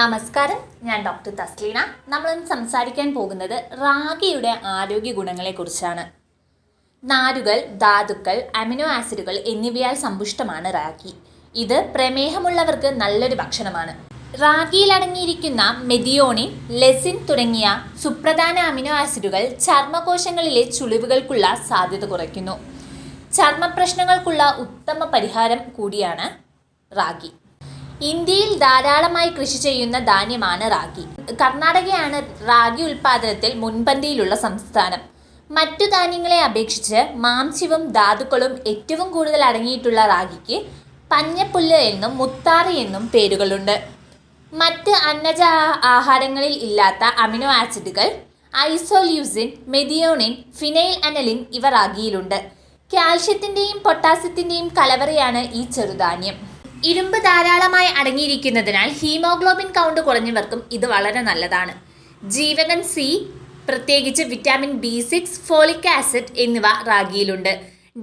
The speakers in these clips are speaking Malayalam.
നമസ്കാരം. ഞാൻ ഡോക്ടർ തസ്ലീന. നമ്മൾ ഇന്ന് സംസാരിക്കാൻ പോകുന്നത് റാഗിയുടെ ആരോഗ്യ ഗുണങ്ങളെക്കുറിച്ചാണ് നാരുകൾ ധാതുക്കൾ അമിനോ ആസിഡുകൾ എന്നിവയാൽ സമ്പുഷ്ടമാണ് റാഗി. ഇത് പ്രമേഹമുള്ളവർക്ക് നല്ലൊരു ഭക്ഷണമാണ്. റാഗിയിൽ അടങ്ങിയിരിക്കുന്ന മെതിയോണിൻ ലെസിൻ തുടങ്ങിയ സുപ്രധാന അമിനോ ആസിഡുകൾ ചർമ്മകോശങ്ങളിലെ ചുളിവുകൾക്കുള്ള സാധ്യത കുറയ്ക്കുന്നു. ചർമ്മപ്രശ്നങ്ങൾക്കുള്ള ഉത്തമ പരിഹാരം കൂടിയാണ് റാഗി. ഇന്ത്യയിൽ ധാരാളമായി കൃഷി ചെയ്യുന്ന ധാന്യമാണ് റാഗി. കർണാടകയാണ് റാഗി ഉൽപാദനത്തിൽ മുൻപന്തിയിലുള്ള സംസ്ഥാനം. മറ്റു ധാന്യങ്ങളെ അപേക്ഷിച്ച് മാംസ്യവും ധാതുക്കളും ഏറ്റവും കൂടുതൽ അടങ്ങിയിട്ടുള്ള റാഗിക്ക് പഞ്ഞപ്പുല്ല് എന്നും മുത്താറി എന്നും പേരുകളുണ്ട്. മറ്റ് അന്നജ ആഹാരങ്ങളിൽ ഇല്ലാത്ത അമിനോ ആസിഡുകൾ ഐസോല്യൂസിൻ മെതിയോണിൻ ഫിനൈൽ അനലിൻ ഇവ റാഗിയിലുണ്ട്. കാൽഷ്യത്തിന്റെയും പൊട്ടാസ്യത്തിന്റെയും കലവറയാണ് ഈ ചെറുധാന്യം. ഇരുമ്പ് ധാരാളമായി അടങ്ങിയിരിക്കുന്നതിനാൽ ഹീമോഗ്ലോബിൻ കൗണ്ട് കുറഞ്ഞവർക്കും ഇത് വളരെ നല്ലതാണ്. ജീവകൻ സി പ്രത്യേകിച്ച് vitamin B six folic acid എന്നിവ റാഗിയിലുണ്ട്.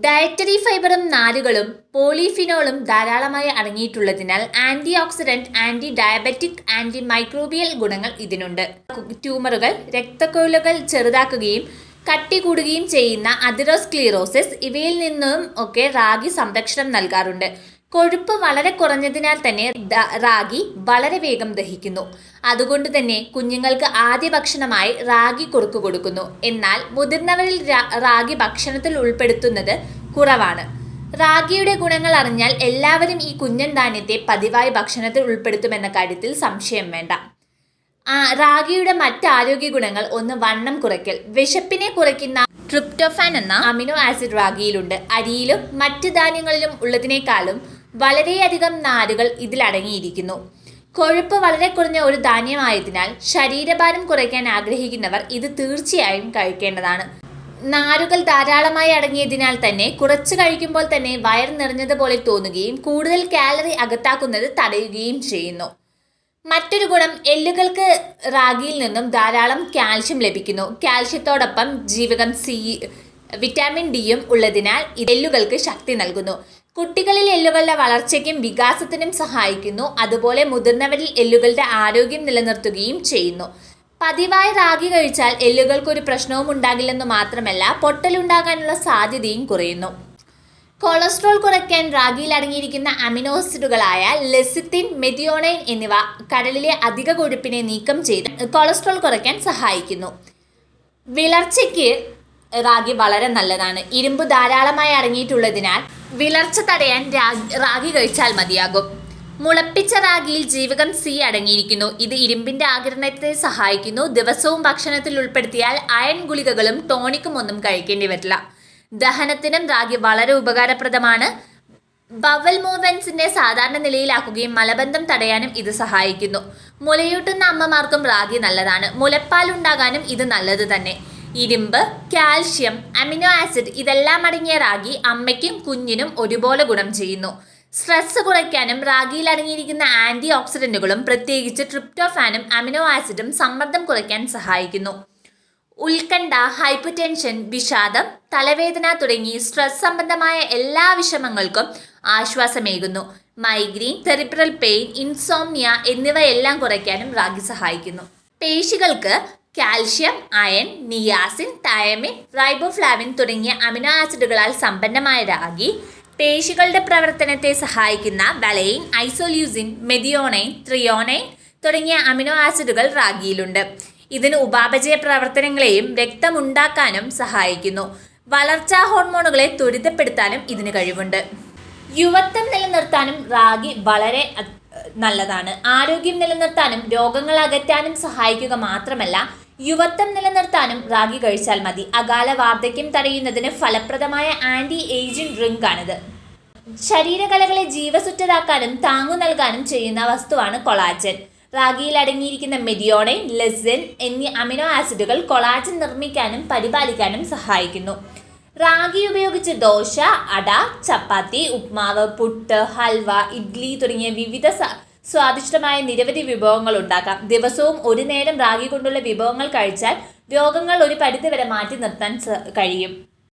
ഡയറ്ററി ഫൈബറും നാരുകളും പോളിഫിനോളും ധാരാളമായി അടങ്ങിയിട്ടുള്ളതിനാൽ anti oxidant anti diabetic anti microbial ഗുണങ്ങൾ ഇതിനുണ്ട്. ട്യൂമറുകൾ രക്തക്കൊഴലുകൾ ചെറുതാക്കുകയും കട്ടി കൂടുകയും ചെയ്യുന്ന അതിറോസ്ക്ലീറോസിസ് ഇവയിൽ നിന്നും ഒക്കെ റാഗി സംരക്ഷണം നൽകാറുണ്ട്. കൊഴുപ്പ് വളരെ കുറഞ്ഞതിനാൽ തന്നെ റാഗി വളരെ വേഗം ദഹിക്കുന്നു. അതുകൊണ്ട് തന്നെ കുഞ്ഞുങ്ങൾക്ക് ആദ്യ ഭക്ഷണമായി റാഗി കുറുക്ക് കൊടുക്കുന്നു. എന്നാൽ മുതിർന്നവരിൽ റാഗി ഭക്ഷണത്തിൽ ഉൾപ്പെടുത്തുന്നത് കുറവാണ്. റാഗിയുടെ ഗുണങ്ങൾ അറിഞ്ഞാൽ എല്ലാവരും ഈ കുഞ്ഞൻ ധാന്യത്തെ പതിവായി ഭക്ഷണത്തിൽ ഉൾപ്പെടുത്തുമെന്ന കാര്യത്തിൽ സംശയം വേണ്ട. റാഗിയുടെ മറ്റ് ആരോഗ്യ ഗുണങ്ങൾ ഒന്ന് വണ്ണം കുറയ്ക്കൽ. വിശപ്പിനെ കുറയ്ക്കുന്ന ട്രിപ്റ്റോഫാൻ എന്ന അമിനോ ആസിഡ് റാഗിയിലുണ്ട്. അരിയിലും മറ്റ് ധാന്യങ്ങളിലും ഉള്ളതിനേക്കാളും വളരെയധികം നാരുകൾ ഇതിലടങ്ങിയിരിക്കുന്നു. കൊഴുപ്പ് വളരെ കുറഞ്ഞ ഒരു ധാന്യമായതിനാൽ ശരീരഭാരം കുറയ്ക്കാൻ ആഗ്രഹിക്കുന്നവർ ഇത് തീർച്ചയായും കഴിക്കേണ്ടതാണ്. നാരുകൾ ധാരാളമായി അടങ്ങിയതിനാൽ തന്നെ കുറച്ച് കഴിക്കുമ്പോൾ തന്നെ വയർ നിറഞ്ഞതുപോലെ തോന്നുകയും കൂടുതൽ കാലറി അകത്താക്കുന്നത് തടയുകയും ചെയ്യുന്നു. മറ്റൊരു ഗുണം എല്ലുകൾക്ക് റാഗിയിൽ നിന്നും ധാരാളം കാൽഷ്യം ലഭിക്കുന്നു. കാൽഷ്യത്തോടൊപ്പം ജീവകം സി വിറ്റാമിൻ ഡിയും ഉള്ളതിനാൽ എല്ലുകൾക്ക് ശക്തി നൽകുന്നു. കുട്ടികളിൽ എല്ലുകളുടെ വളർച്ചയ്ക്കും വികാസത്തിനും സഹായിക്കുന്നു. അതുപോലെ മുതിർന്നവരിൽ എല്ലുകളുടെ ആരോഗ്യം നിലനിർത്തുകയും ചെയ്യുന്നു. പതിവായി റാഗി കഴിച്ചാൽ എല്ലുകൾക്ക് ഒരു പ്രശ്നവും ഉണ്ടാകില്ലെന്ന് മാത്രമല്ല പൊട്ടലുണ്ടാകാനുള്ള സാധ്യതയും കുറയുന്നു. കൊളസ്ട്രോൾ കുറയ്ക്കാൻ റാഗിയിൽ അടങ്ങിയിരിക്കുന്ന അമിനോസിഡുകളായ ലെസിത്തിൻ മെതിയോണൈൻ എന്നിവ കടലിലെ അധിക കൊഴുപ്പിനെ നീക്കം ചെയ്ത് കൊളസ്ട്രോൾ കുറയ്ക്കാൻ സഹായിക്കുന്നു. വിളർച്ചയ്ക്ക് റാഗി വളരെ നല്ലതാണ്. ഇരുമ്പ് ധാരാളമായി അടങ്ങിയിട്ടുള്ളതിനാൽ വിളർച്ച തടയാൻ റാഗി കഴിച്ചാൽ മതിയാകും. മുളപ്പിച്ച റാഗിയിൽ ജീവകം സി അടങ്ങിയിരിക്കുന്നു. ഇത് ഇരുമ്പിന്റെ ആകിരണത്തെ സഹായിക്കുന്നു. ദിവസവും ഭക്ഷണത്തിൽ ഉൾപ്പെടുത്തിയാൽ അയൺ ഗുളികകളും ടോണിക്കും ഒന്നും കഴിക്കേണ്ടി വരില്ല. ദഹനത്തിനും റാഗി വളരെ ഉപകാരപ്രദമാണ്. ബവൽ മൂവ്മെന്റ്സിന്റെ സാധാരണ നിലയിലാക്കുകയും മലബന്ധം തടയാനും ഇത് സഹായിക്കുന്നു. മുലയൂട്ടുന്ന അമ്മമാർക്കും റാഗി നല്ലതാണ്. മുലപ്പാൽ ഉണ്ടാകാനും ഇത് നല്ലത് തന്നെ. ഇരുമ്പ് കാൽഷ്യം അമിനോ ആസിഡ് ഇതെല്ലാം അടങ്ങിയ റാഗി അമ്മയ്ക്കും കുഞ്ഞിനും ഒരുപോലെ ഗുണം ചെയ്യുന്നു. സ്ട്രെസ് കുറയ്ക്കാനും റാഗിയിൽ അടങ്ങിയിരിക്കുന്ന ആന്റി ഓക്സിഡന്റുകളും പ്രത്യേകിച്ച് ട്രിപ്റ്റോഫാനും അമിനോ ആസിഡും സമ്മർദ്ദം കുറയ്ക്കാൻ സഹായിക്കുന്നു. ഉത്കണ്ഠ ഹൈപ്പർടെൻഷൻ വിഷാദം തലവേദന തുടങ്ങി സ്ട്രെസ് സംബന്ധമായ എല്ലാ വിഷമങ്ങൾക്കും ആശ്വാസമേകുന്നു. മൈഗ്രീൻ സെറിബ്രൽ പെയിൻ ഇൻസോമിയ എന്നിവയെല്ലാം കുറയ്ക്കാനും റാഗി സഹായിക്കുന്നു. പേശികൾക്ക് calcium iron niacin thiamine riboflavin തുടങ്ങിയ അമിനോ ആസിഡുകളാൽ സമ്പന്നമായ രാഗി പേശികളുടെ പ്രവർത്തനത്തെ സഹായിക്കുന്ന വലയിൻ ഐസോല്യൂസിൻ മെതിയോണൈൻ ത്രിയോണൈൻ തുടങ്ങിയ അമിനോ ആസിഡുകൾ റാഗിയിലുണ്ട് ഇതിന് ഉപാപചയ പ്രവർത്തനങ്ങളെയും രക്തമുണ്ടാക്കാനും സഹായിക്കുന്നു. വളർച്ചാ ഹോർമോണുകളെ ത്വരിതപ്പെടുത്താനും ഇതിന് കഴിവുണ്ട്. യുവത്വം നിലനിർത്താനും റാഗി വളരെ നല്ലതാണ്. ആരോഗ്യം നിലനിർത്താനും രോഗങ്ങൾ അകറ്റാനും സഹായിക്കുക മാത്രമല്ല യുവത്വം നിലനിർത്താനും റാഗി കഴിച്ചാൽ മതി. അകാല വാർദ്ധക്യം തടയുന്നതിന് ഫലപ്രദമായ ആന്റി ഏജിംഗ് ഡ്രിങ്ക് ആണിത് ശരീരകലകളെ ജീവസുറ്റതാക്കാനും താങ്ങു നൽകാനും ചെയ്യുന്ന വസ്തുവാണ് കൊളാജൻ. റാഗിയിൽ അടങ്ങിയിരിക്കുന്ന മെതിയോണൈൻ ലെസിൻ എന്നീ അമിനോ ആസിഡുകൾ കൊളാജൻ നിർമ്മിക്കാനും പരിപാലിക്കാനും സഹായിക്കുന്നു. റാഗി ഉപയോഗിച്ച് ദോശ അട ചപ്പാത്തി ഉപ്മാവ് പുട്ട് ഹൽവ ഇഡ്ലി തുടങ്ങിയ വിവിധ സ്വാദിഷ്ടമായ നിരവധി വിഭവങ്ങൾ ഉണ്ടാക്കാം. ദിവസവും ഒരു നേരം റാഗി കൊണ്ടുള്ള വിഭവങ്ങൾ കഴിച്ചാൽ രോഗങ്ങൾ ഒരു പരിധിവരെ മാറ്റി നിർത്താൻ കഴിയും.